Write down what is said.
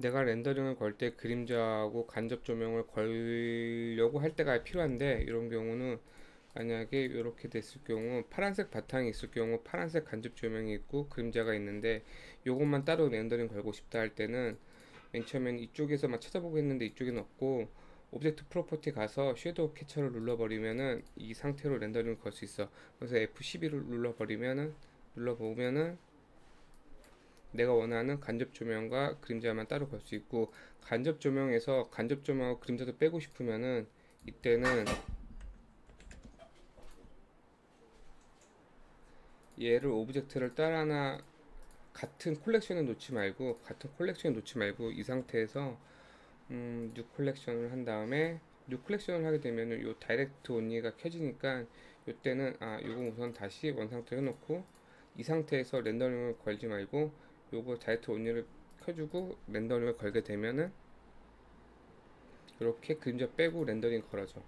내가 렌더링을 걸 때 그림자하고 간접 조명을 걸려고 할 때가 필요한데 이런 경우는 만약에 이렇게 됐을 경우 파란색 바탕이 있을 경우 파란색 간접 조명이 있고 그림자가 있는데 요것만 따로 렌더링 걸고 싶다 할 때는 맨 처음엔 이쪽에서만 찾아보고 했는데 이쪽에는 없고 오브젝트 프로퍼티 가서 섀도우 캐처를 눌러버리면은 이 상태로 렌더링을 걸 수 있어. 그래서 F12를 눌러버리면은 눌러보면은 내가 원하는 간접 조명과 그림자만 따로 걸 수 있고 간접 조명에서 간접 조명하고 그림자도 빼고 싶으면은 이때는 얘를 오브젝트를 따라나 같은 콜렉션에 놓지 말고 같은 콜렉션에 놓지 말고 이 상태에서 음, 뉴 콜렉션을 한 다음에 뉴 콜렉션을 하게 되면은 요 다이렉트 온리가 켜지니까 요때는 아 요거 우선 다시 원상태 해놓고 이 상태에서 렌더링을 걸지 말고 요거 다이렉트 온리를 켜주고 렌더링을 걸게 되면은 이렇게 그림자 빼고 렌더링 걸어줘